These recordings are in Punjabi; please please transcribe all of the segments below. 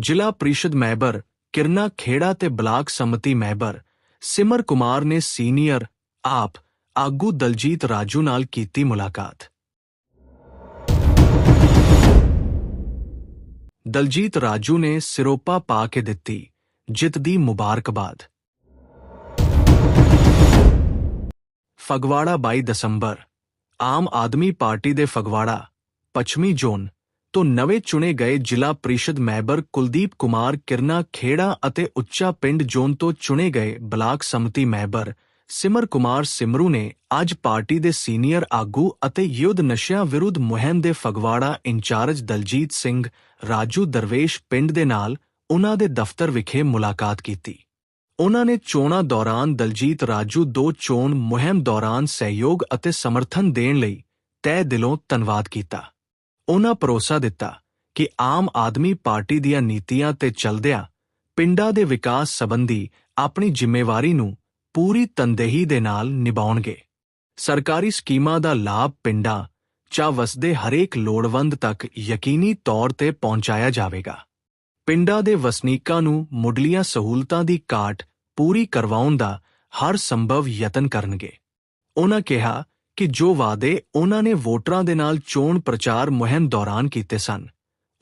ਜ਼ਿਲ੍ਹਾ ਪ੍ਰੀਸ਼ਦ ਮੈਂਬਰ ਕਿਰਨਾ ਖੇੜਾ ਤੇ ਬਲਾਕ ਸਮਿਤੀ ਮੈਂਬਰ ਸਿਮਰ ਕੁਮਾਰ ਨੇ ਸੀਨੀਅਰ ਆਪ ਆਗੂ ਦਲਜੀਤ ਰਾਜੂ ਨਾਲ ਕੀਤੀ ਮੁਲਾਕਾਤ। ਦਲਜੀਤ ਰਾਜੂ ਨੇ ਸਿਰੋਪਾ ਪਾ ਕੇ ਦਿੱਤੀ, ਜਿੱਤ ਦੀ ਮੁਬਾਰਕਬਾਦ। ਫਗਵਾੜਾ 22 ਦਸੰਬਰ, ਆਮ ਆਦਮੀ ਪਾਰਟੀ ਦੇ ਫਗਵਾੜਾ, ਪੱਛਮੀ ਜ਼ੋਨ। ਤੋਂ ਨਵੇਂ ਚੁਣੇ ਗਏ ਜ਼ਿਲ੍ਹਾ ਪ੍ਰੀਸ਼ਦ ਮੈਂਬਰ ਕੁਲਦੀਪ ਕੁਮਾਰ ਕਿਰਨਾ ਖੇੜਾ ਅਤੇ ਉੱਚਾ ਪਿੰਡ ਜ਼ੋਨ ਤੋਂ ਚੁਣੇ ਗਏ ਬਲਾਕ ਸਮਿਤੀ ਮੈਂਬਰ ਸਿਮਰ ਕੁਮਾਰ ਸਿਮਰੂ ਨੇ ਅੱਜ ਪਾਰਟੀ ਦੇ ਸੀਨੀਅਰ ਆਗੂ ਅਤੇ ਯੁੱਧ ਨਸ਼ਿਆਂ ਵਿਰੁੱਧ ਮੁਹਿੰਮ ਦੇ ਫਗਵਾੜਾ ਇੰਚਾਰਜ ਦਲਜੀਤ ਸਿੰਘ, ਰਾਜੂ ਦਰਵੇਸ਼ ਪਿੰਡ ਦੇ ਨਾਲ ਉਨ੍ਹਾਂ ਦੇ ਦਫ਼ਤਰ ਵਿਖੇ ਮੁਲਾਕਾਤ ਕੀਤੀ। ਉਹਨਾਂ ਨੇ ਚੋਣਾਂ ਦੌਰਾਨ ਦਲਜੀਤ ਰਾਜੂ ਦੋ ਚੋਣ ਮੁਹਿੰਮ ਦੌਰਾਨ ਸਹਿਯੋਗ ਅਤੇ ਸਮਰਥਨ ਦੇਣ ਲਈ ਤਹਿ ਦਿਲੋਂ ਧੰਨਵਾਦ ਕੀਤਾ। ਉਨ੍ਹਾਂ ਭਰੋਸਾ ਦਿੱਤਾ ਕਿ ਆਮ ਆਦਮੀ ਪਾਰਟੀ ਦੀਆਂ ਨੀਤੀਆਂ ਤੇ ਚੱਲਦਿਆਂ ਪਿੰਡਾਂ ਦੇ ਵਿਕਾਸ ਸੰਬੰਧੀ ਆਪਣੀ ਜ਼ਿੰਮੇਵਾਰੀ ਨੂੰ ਪੂਰੀ ਤਨਦੇਹੀ ਦੇ ਨਾਲ ਨਿਭਾਉਣਗੇ। ਸਰਕਾਰੀ ਸਕੀਮਾਂ ਦਾ ਲਾਭ ਪਿੰਡਾਂ 'ਚ ਵਸਦੇ ਹਰੇਕ ਲੋੜਵੰਦ ਤੱਕ ਯਕੀਨੀ ਤੌਰ ਤੇ ਪਹੁੰਚਾਇਆ ਜਾਵੇਗਾ। ਪਿੰਡਾਂ ਦੇ ਵਸਨੀਕਾਂ ਨੂੰ ਮੁੱਢਲੀਆਂ ਸਹੂਲਤਾਂ ਦੀ ਘਾਟ ਪੂਰੀ ਕਰਵਾਉਣ ਦਾ ਹਰ ਸੰਭਵ ਯਤਨ ਕਰਨਗੇ। ਉਹਨਾਂ ਕਿਹਾ ਕਿ ਜੋ ਵਾਅਦੇ ਉਨ੍ਹਾਂ ਨੇ ਵੋਟਰਾਂ ਦੇ ਨਾਲ ਚੋਣ ਪ੍ਰਚਾਰ ਮੁਹਿੰਮ ਦੌਰਾਨ ਕੀਤੇ ਸਨ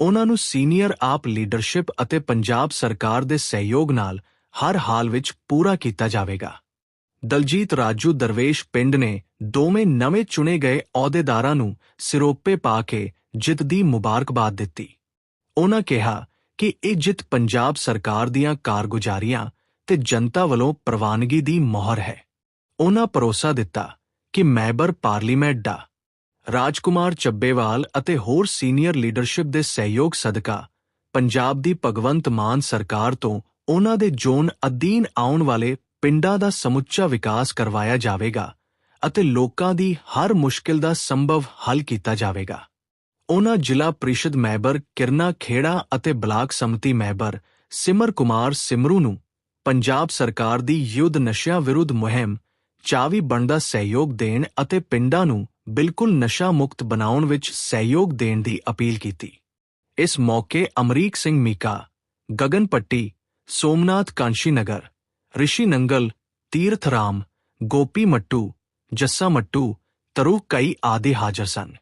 ਉਨ੍ਹਾਂ ਨੂੰ ਸੀਨੀਅਰ ਆਪ ਲੀਡਰਸ਼ਿਪ ਅਤੇ ਪੰਜਾਬ ਸਰਕਾਰ ਦੇ ਸਹਿਯੋਗ ਨਾਲ ਹਰ ਹਾਲ ਵਿੱਚ ਪੂਰਾ ਕੀਤਾ ਜਾਵੇਗਾ। ਦਲਜੀਤ ਰਾਜੂ ਦਰਵੇਸ਼ ਪਿੰਡ ਨੇ ਦੋਵੇਂ ਨਵੇਂ ਚੁਣੇ ਗਏ ਅਹੁਦੇਦਾਰਾਂ ਨੂੰ ਸਿਰੋਪੇ ਪਾ ਕੇ ਜਿੱਤ ਦੀ ਮੁਬਾਰਕਬਾਦ ਦਿੱਤੀ। ਉਹਨਾਂ ਕਿਹਾ ਕਿ ਇਹ ਜਿੱਤ ਪੰਜਾਬ ਸਰਕਾਰ ਦੀਆਂ ਕਾਰਗੁਜ਼ਾਰੀਆਂ ਤੇ ਜਨਤਾ ਵੱਲੋਂ ਪ੍ਰਵਾਨਗੀ ਦੀ ਮੋਹਰ ਹੈ। ਉਨ੍ਹਾਂ ਭਰੋਸਾ ਦਿੱਤਾ ਕਿ ਮੈਂਬਰ ਪਾਰਲੀਮੈਂਟ ਦਾ ਰਾਜਕੁਮਾਰ ਚੱਬੇਵਾਲ ਅਤੇ ਹੋਰ ਸੀਨੀਅਰ ਲੀਡਰਸ਼ਿਪ ਦੇ ਸਹਿਯੋਗ ਸਦਕਾ ਪੰਜਾਬ ਦੀ ਭਗਵੰਤ ਮਾਨ ਸਰਕਾਰ ਤੋਂ ਉਨ੍ਹਾਂ ਦੇ ਜ਼ੋਨ ਅਧੀਨ ਆਉਣ ਵਾਲੇ ਪਿੰਡਾਂ ਦਾ ਸਮੁੱਚਾ ਵਿਕਾਸ ਕਰਵਾਇਆ ਜਾਵੇਗਾ ਅਤੇ ਲੋਕਾਂ ਦੀ ਹਰ ਮੁਸ਼ਕਿਲ ਦਾ ਸੰਭਵ ਹੱਲ ਕੀਤਾ ਜਾਵੇਗਾ। ਉਹਨਾਂ ਜ਼ਿਲ੍ਹਾ ਪ੍ਰੀਸ਼ਦ ਮੈਂਬਰ ਕਿਰਨਾ ਖੇੜਾ ਅਤੇ ਬਲਾਕ ਸਮਿਤੀ ਮੈਂਬਰ ਸਿਮਰ ਕੁਮਾਰ ਸਿਮਰੂ ਨੂੰ ਪੰਜਾਬ ਸਰਕਾਰ ਦੀ ਯੁੱਧ ਨਸ਼ਿਆਂ ਵਿਰੁੱਧ ਮੁਹਿੰਮ ਚਾਵੀ ਬਣਦਾ ਸਹਿਯੋਗ ਦੇਣ ਅਤੇ ਪਿੰਡਾਂ ਨੂੰ ਬਿਲਕੁਲ ਨਸ਼ਾ ਮੁਕਤ ਬਣਾਉਣ ਵਿੱਚ ਸਹਿਯੋਗ ਦੇਣ ਦੀ ਅਪੀਲ ਕੀਤੀ। ਇਸ ਮੌਕੇ ਅਮਰੀਕ ਸਿੰਘ ਮੀਕਾ, ਗਗਨ ਪੱਟੀ, ਸੋਮਨਾਥ ਕਾਂਸ਼ੀ ਨਗਰ, ਰਿਸ਼ੀ ਨੰਗਲ, ਤੀਰਥ ਰਾਮ, ਗੋਪੀ ਮੱਟੂ, ਜੱਸਾ ਮੱਟੂ, ਤਰੁ ਕਈ ਆਦਿ ਹਾਜ਼ਰ ਸਨ।